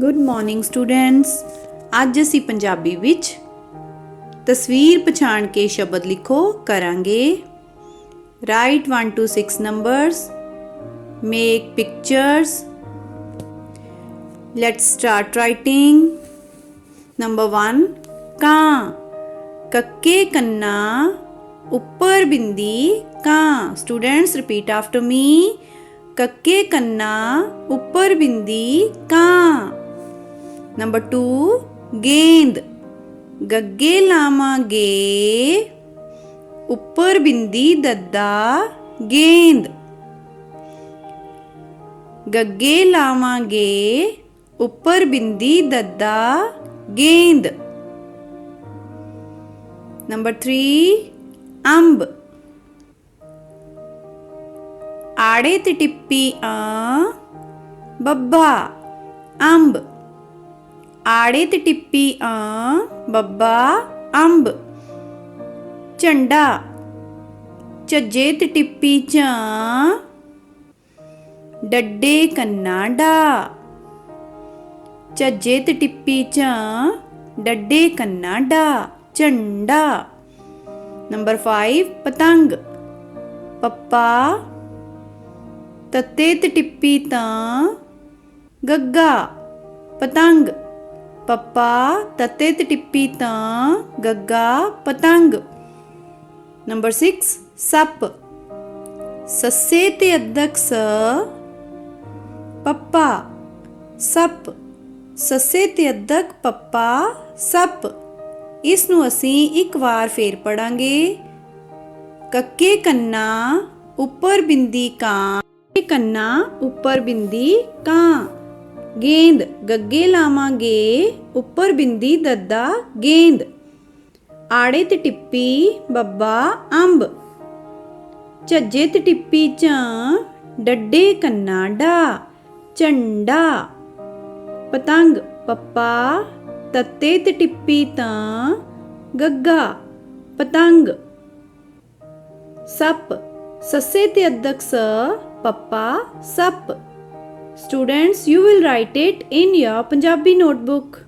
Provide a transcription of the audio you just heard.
Good morning students ਅੱਜ ਅਸੀਂ ਪੰਜਾਬੀ ਵਿੱਚ ਤਸਵੀਰ ਪਛਾਣ ਕੇ ਸ਼ਬਦ ਲਿਖੋ ਕਰਾਂਗੇ right 1 to 6 numbers make pictures let's start writing number 1 ਕਾਂ ਕੱਕੇ ਕੰਨਾ ਉੱਪਰ ਬਿੰਦੀ ਕਾਂ ਸਟੂਡੈਂਟਸ ਰਿਪੀਟ ਆਫਟਰ ਮੀ ਕੱਕੇ ਕੰਨਾ ਉੱਪਰ ਬਿੰਦੀ ನಂಬರ್ ಟೂ गेंद गग्गे लामा गे ऊपर बिंदी दद्दा गेंद गग्गे लामा गे ऊपर बिंदी दद्दा गेंद नंबर थ्री अंब आड़े तिटिप्पी आ बब्बा अंब ਆੜੇ ਤੇ ਟਿੱਪੀ ਆ, ਬੱਬਾ, ਅੰਬ। ਝੰਡਾ, ਝੱਜੇ ਤੇ ਟਿੱਪੀ ਝਾਂ। ਡੱਡੇ ਕੰਨਾ ਡਾ। ਝੱਜੇ ਤੇ ਟਿੱਪੀ ਝਾਂ, ਡੱਡੇ ਕੰਨਾ ਡਾ, ਝੰਡਾ। ਨੰਬਰ 5 ਪਤੰਗ। ਪੱਪਾ, ਤੱਤੇ ਤੇ ਟਿੱਪੀ ਤਾਂ। ਗੱਗਾ, ਪਤੰਗ। ਪੱਪਾ, ਤੱਤੇ ਤੇ ਟਿੱਪੀ ਤਾਂ ਗੱਗਾ ਪਤੰਗ। ਨੰਬਰ 6 ਸੱਪ। ਸੱਸੇ ਤੇ ਅੱਧਕ ਸ, ਪੱਪਾ, ਸੱਪ। ਸੱਸੇ ਤੇ ਅੱਧਕ, ਪੱਪਾ, ਸੱਪ। ਇਸ ਨੂੰ ਅਸੀਂ ਇੱਕ ਵਾਰ ਫੇਰ ਪੜਾਂਗੇ। ਕੱਕੇ ਕੰਨਾ, ਉੱਪਰ ਬਿੰਦੀ ਕਾਂ। ਕੱਕੇ ਕੰਨਾ, ਉੱਪਰ ਬਿੰਦੀ ਕਾਂ। ਗੇਂਦ, ਗੱਗੇ ਲਾਵਾਂਗੇ, ਉੱਪਰ ਬਿੰਦੀ ਦੱਦਾ ਗੇਂਦ। ਆੜੇ ਤੇ ਟਿੱਪੀ, ਬੱਬਾ, ਅੰਬ। ਝੱਜੇ ਤੇ ਟਿੱਪੀ ਝਾਂ ਡੱਡੇ ਕੰਨਾ ਡਾ, ਝੰਡਾ। ਪਤੰਗ, ਪੱਪਾ, ਤੱਤੇ ਤੇ ਟਿੱਪੀ ਤਾਂ ਗੱਗਾ, ਪਤੰਗ। ਸੱਪ, ਸੱਸੇ ਤੇ ਅੱਧਕ ਸ ਪੱਪਾ, ਸੱਪ। Students, you will write it in your Punjabi notebook.